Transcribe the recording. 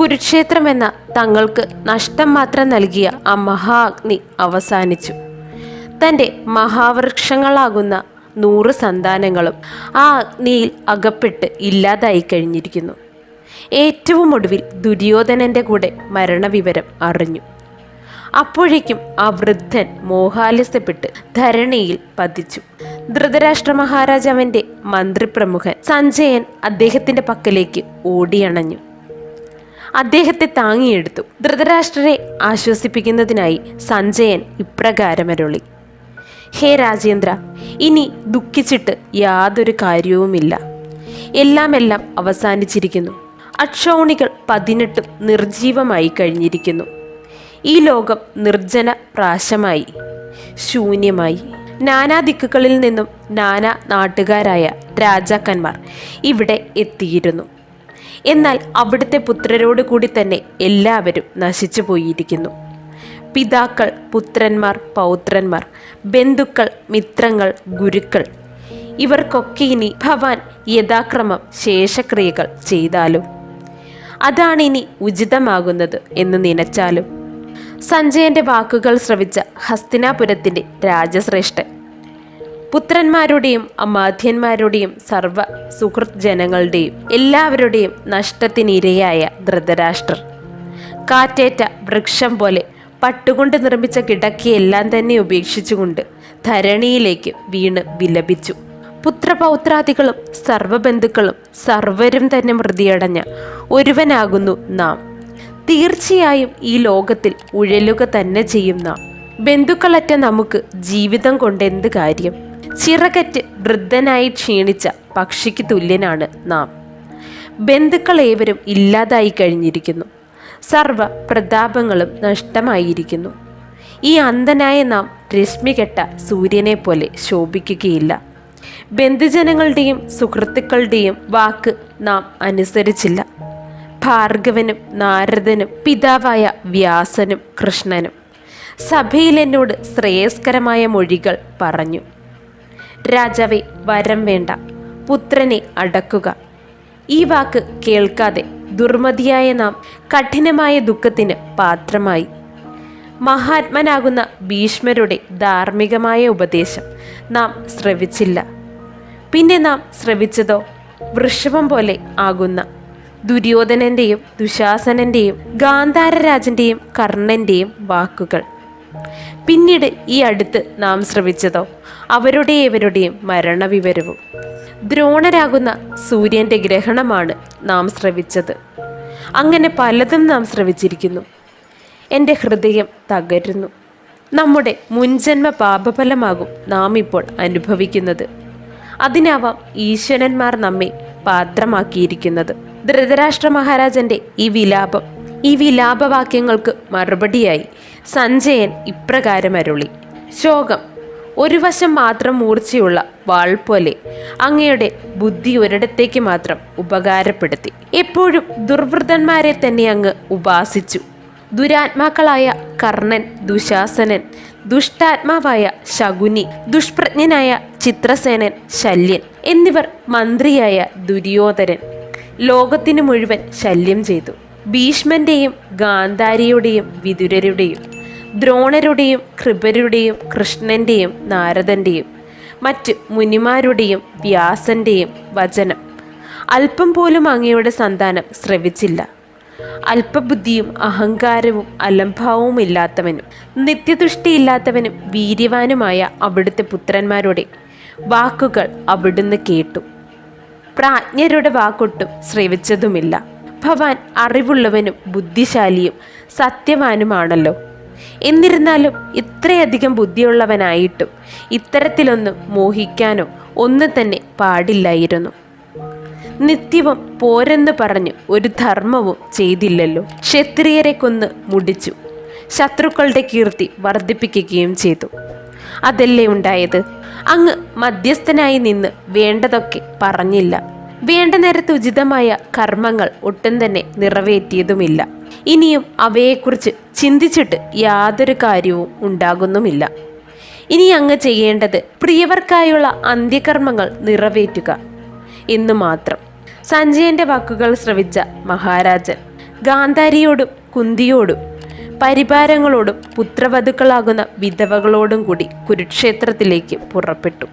കുരുക്ഷേത്രം എന്ന തങ്ങൾക്ക് നഷ്ടം മാത്രം നൽകിയ ആ മഹാഅഗ്നി അവസാനിച്ചു. തന്റെ മഹാവൃക്ഷങ്ങളാകുന്ന നൂറ് സന്താനങ്ങളും ആ അഗ്നിയിൽ അകപ്പെട്ട് ഇല്ലാതായി കഴിഞ്ഞിരിക്കുന്നു. ഏറ്റവും ഒടുവിൽ ദുര്യോധനന്റെ കൂടെ മരണവിവരം അറിഞ്ഞു. അപ്പോഴേക്കും ആ വൃദ്ധൻ മോഹാലസ്യപ്പെട്ട് ധരണിയിൽ പതിച്ചു. ധൃതരാഷ്ട്ര മഹാരാജാവിന്റെ മന്ത്രിപ്രമുഖൻ സഞ്ജയൻ അദ്ദേഹത്തിന്റെ പക്കലേക്ക് ഓടിയണഞ്ഞു. അദ്ദേഹത്തെ താങ്ങിയെടുത്തു. ധൃതരാഷ്ട്രരെ ആശ്വസിപ്പിക്കുന്നതിനായി സഞ്ജയൻ ഇപ്രകാരമരുളി. ഹേ രാജേന്ദ്ര ഇനി ദുഃഖിച്ചിട്ട് യാതൊരു കാര്യവുമില്ല. എല്ലാം എല്ലാം അവസാനിച്ചിരിക്കുന്നു. അക്ഷോണികൾ പതിനെട്ടും നിർജീവമായി കഴിഞ്ഞിരിക്കുന്നു. ഈ ലോകം നിർജന പ്രാശമായി ശൂന്യമായി. നാനാ ദിക്കുകളിൽ നിന്നും നാനാ നാട്ടുകാരായ രാജാക്കന്മാർ ഇവിടെ എത്തിയിരുന്നു. എന്നാൽ അവിടുത്തെ പുത്രരോട് കൂടി തന്നെ എല്ലാവരും നശിച്ചു പോയിരിക്കുന്നു. പിതാക്കൾ പുത്രന്മാർ പൗത്രന്മാർ ബന്ധുക്കൾ മിത്രങ്ങൾ ഗുരുക്കൾ ഇവർക്കൊക്കെ ഇനി ഭവാൻ യഥാക്രമം ശേഷക്രിയകൾ ചെയ്താലും. അതാണ് ഇനി ഉചിതമാകുന്നത് എന്ന് നനച്ചാലും. സഞ്ജയന്റെ വാക്കുകൾ ശ്രവിച്ച ഹസ്തിനാപുരത്തിന്റെ രാജശ്രേഷ്ഠൻ പുത്രന്മാരുടെയും അമാധ്യന്മാരുടെയും സർവ സുഹൃത് ജനങ്ങളുടെയും എല്ലാവരുടെയും നഷ്ടത്തിനിരയായ ധൃതരാഷ്ട്രർ. കാറ്റേറ്റ വൃക്ഷം പോലെ പട്ടുകൊണ്ട് നിർമ്മിച്ച കിടക്കയെല്ലാം തന്നെ ഉപേക്ഷിച്ചുകൊണ്ട് ധരണിയിലേക്ക് വീണ് വിലപിച്ചു. പുത്രപൗത്രാദികളും സർവബന്ധുക്കളും സർവരും തന്നെ മൃതിയടഞ്ഞ ഒരുവനാകുന്നു നാം. തീർച്ചയായും ഈ ലോകത്തിൽ ഉഴലുക തന്നെ ചെയ്യും നാം. ബന്ധുക്കളറ്റ നമുക്ക് ജീവിതം കൊണ്ടെന്ത് കാര്യം? ചിറകറ്റ് വൃദ്ധനായി ക്ഷീണിച്ച പക്ഷിക്ക് തുല്യനാണ് നാം. ബന്ധുക്കൾ ഏവരും ഇല്ലാതായി കഴിഞ്ഞിരിക്കുന്നു. സർവ പ്രതാപങ്ങളും നഷ്ടമായിരിക്കുന്നു. ഈ അന്ധനായ നാം രശ്മികെട്ട സൂര്യനെ പോലെ ശോഭിക്കുകയില്ല. ബന്ധുജനങ്ങളുടെയും സുഹൃത്തുക്കളുടെയും വാക്ക് നാം അനുസരിച്ചില്ല. ഭാർഗവനും നാരദനും പിതാവായ വ്യാസനും കൃഷ്ണനും സഭയിൽ എന്നോട് ശ്രേയസ്കരമായ മൊഴികൾ പറഞ്ഞു. രാജാവെ വരം വേണ്ട. പുത്രനെ അടക്കുക. ഈ വാക്ക് കേൾക്കാതെ ദുർമതിയായ നാം കഠിനമായ ദുഃഖത്തിന് പാത്രമായി. മഹാത്മനാകുന്ന ഭീഷ്മരുടെ ധാർമ്മികമായ ഉപദേശം നാം ശ്രവിച്ചില്ല. പിന്നെ നാം ശ്രവിച്ചതോ? വൃഷഭം പോലെ ആകുന്ന ദുര്യോധനന്റെയും ദുശാസനന്റെയും ഗാന്ധാരരാജന്റെയും കർണന്റെയും വാക്കുകൾ. പിന്നീട് ഈ അടുത്ത് നാം ശ്രമിച്ചതോ അവരുടെ ഇവരുടെയും മരണവിവരവും. ദ്രോണരാകുന്ന സൂര്യന്റെ ഗ്രഹണമാണ് നാം ശ്രവിച്ചത്. അങ്ങനെ പലതും നാം ശ്രവിച്ചിരിക്കുന്നു. എന്റെ ഹൃദയം തകരുന്നു. നമ്മുടെ മുൻജന്മ പാപഫലമാകും നാം ഇപ്പോൾ അനുഭവിക്കുന്നത്. അതിനാവാം ഈശ്വരന്മാർ നമ്മെ പാത്രമാക്കിയിരിക്കുന്നത്. ധൃതരാഷ്ട്ര മഹാരാജന്റെ ഈ വിലാപം ഈ വിലാപവാക്യങ്ങൾക്ക് മറുപടിയായി സഞ്ജയൻ ഇപ്രകാരം അരുളി. ശോകം. ഒരു വശം മാത്രം മൂർച്ചയുള്ള വാൾ പോലെ അങ്ങയുടെ ബുദ്ധി ഒരിടത്തേക്ക് മാത്രം ഉപകാരപ്പെടുത്തി. എപ്പോഴും ദുർവൃതന്മാരെ തന്നെ അങ്ങ് ഉപാസിച്ചു. ദുരാത്മാക്കളായ കർണൻ ദുശാസനൻ ദുഷ്ടാത്മാവായ ശകുനി ദുഷ്പ്രജ്ഞനായ ചിത്രസേനൻ ശല്യൻ എന്നിവർ മന്ത്രിയായ ദുര്യോധനൻ ലോകത്തിനു മുഴുവൻ ശല്യം ചെയ്തു. ഭീഷ്മന്റെയും ഗാന്ധാരിയുടെയും വിതുരരുടെയും ദ്രോണരുടെയും കൃപരുടെയും കൃഷ്ണന്റെയും നാരദന്റെയും മറ്റ് മുനിമാരുടെയും വ്യാസന്റെയും വചനം. അല്പം പോലും അങ്ങയുടെ സന്താനം ശ്രവിച്ചില്ല. അല്പബുദ്ധിയും അഹങ്കാരവും അലംഭാവവും ഇല്ലാത്തവനും നിത്യദുഷ്ടിയില്ലാത്തവനും വീര്യവാനുമായ അവിടുത്തെ പുത്രന്മാരുടെ വാക്കുകൾ അവിടുന്ന് കേട്ടു. പ്രാജ്ഞരുടെ വാക്കൊട്ടും ശ്രവിച്ചതുമില്ല. ഭവാൻ അറിവുള്ളവനും ബുദ്ധിശാലിയും സത്യവാനുമാണല്ലോ. എന്നിരുന്നാലും ഇത്രയധികം ബുദ്ധിയുള്ളവനായിട്ടും ഇത്തരത്തിലൊന്നും മോഹിക്കാനോ ഒന്നു തന്നെ പാടില്ലായിരുന്നു. നിത്യവും പോരെന്ന് പറഞ്ഞു ഒരു ധർമ്മവും ചെയ്തില്ലല്ലോ. ക്ഷത്രിയരെ കൊന്ന് മുടിച്ചു. ശത്രുക്കളുടെ കീർത്തി വർദ്ധിപ്പിക്കുകയും ചെയ്തു. അതല്ലേ ഉണ്ടായത്? അങ്ങ് മധ്യസ്ഥനായി നിന്ന് വേണ്ടതൊക്കെ പറഞ്ഞില്ല. വേണ്ട നേരത്ത് ഉചിതമായ കർമ്മങ്ങൾ ഒട്ടും തന്നെ നിറവേറ്റിയതുമില്ല. ഇനിയും അവയെക്കുറിച്ച് ചിന്തിച്ചിട്ട് യാതൊരു കാര്യവും ഉണ്ടാകുന്നുമില്ല. ഇനി അങ്ങ് ചെയ്യേണ്ടത് പ്രിയവർക്കായുള്ള അന്ത്യകർമ്മങ്ങൾ നിറവേറ്റുക. എന്നു മാത്രം. സഞ്ജയന്റെ വാക്കുകൾ ശ്രവിച്ച മഹാരാജൻ ഗാന്ധാരിയോടും കുന്തിയോടും പരിപാരങ്ങളോടും പുത്രവധുക്കളാകുന്ന വിധവകളോടും കൂടി കുരുക്ഷേത്രത്തിലേക്ക് പുറപ്പെട്ടു.